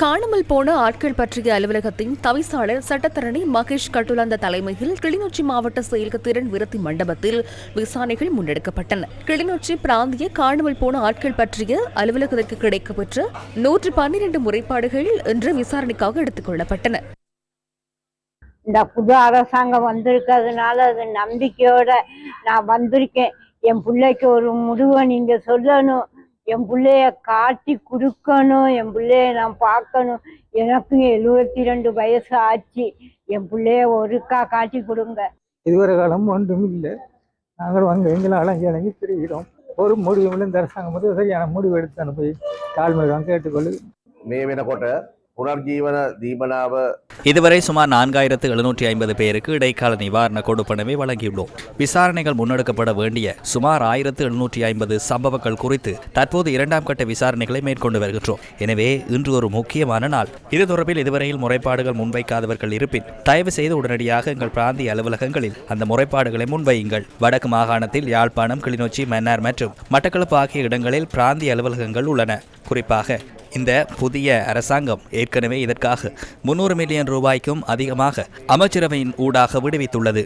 காணாமல் போன ஆட்கள் பற்றிய அலுவலகத்தின் தவிசாளர் சட்டத்தரணி மகேஷ் கட்டுலந்த தலைமையில் கிளிநொச்சி மாவட்ட செயலக திறன் விருத்தி மண்டபத்தில் விசாரணைகள் முன்னெடுக்கப்பட்டன. கிளிநொச்சி பிராந்திய காணாமல் போன ஆட்கள் பற்றிய அலுவலகத்திற்கு கிடைக்கப்பெற்ற நூற்று பன்னிரண்டு முறைப்பாடுகள் இன்று விசாரணைக்காக எடுத்துக் கொள்ளப்பட்டன. இந்த புது அரசாங்கம் வந்திருக்கிறதுனால அது நம்பிக்கையோட நான் வந்திருக்கேன். என் பிள்ளைக்கு ஒரு முடிவை நீங்க சொல்லணும். என் பிள்ளைய காட்டி கொடுக்கணும் என் பிள்ளைய நான் பார்க்கணும். எனக்கும் எழுபத்தி ரெண்டு வயசு ஆச்சு. என் பிள்ளைய ஒருக்கா காட்டி கொடுங்க. இதுவரை காலம் ஒன்றும் இல்லை. நாங்கள் அங்கே எங்கெல்லாம் அலங்கி அலங்கி ஒரு முடிவு இந்த அரசாங்கம் வந்து சரியான முடிவு எடுத்து அனுப்பி தாழ்மையுடன் கேட்டுக்கொள்ளு. மேவின கோட்டை? புனர்ஜீவன தீபனாவ இதுவரை சுமார் நான்காயிரத்து எழுநூற்றி ஐம்பது பேருக்கு இடைக்கால நிவாரண கொடுப்பனவை வழங்கியுள்ளோம். விசாரணைகள் முன்னெடுக்கப்பட வேண்டிய சுமார் ஆயிரத்து எழுநூற்றி ஐம்பது சம்பவங்கள் குறித்து தற்போது இரண்டாம் கட்ட விசாரணைகளை மேற்கொண்டு வருகின்றோம். எனவே இன்று ஒரு முக்கியமான நாள். இது தொடர்பில் இதுவரையில் முறைப்பாடுகள் முன்வைக்காதவர்கள் இருப்பின் தயவு செய்து உடனடியாக எங்கள் பிராந்திய அலுவலகங்களில் அந்த முறைப்பாடுகளை முன்வையுங்கள். வடக்கு மாகாணத்தில் யாழ்ப்பாணம் கிளிநொச்சி மன்னார் மற்றும் மட்டக்களப்பு ஆகிய இடங்களில் பிராந்திய அலுவலகங்கள் உள்ளன. குறிப்பாக இந்த புதிய அரசாங்கம் ஏற்கனவே இதற்காக முன்னூறு மில்லியன் ரூபாய்க்கும் அதிகமாக அமைச்சரவையின் ஊடாக விடுவித்துள்ளது.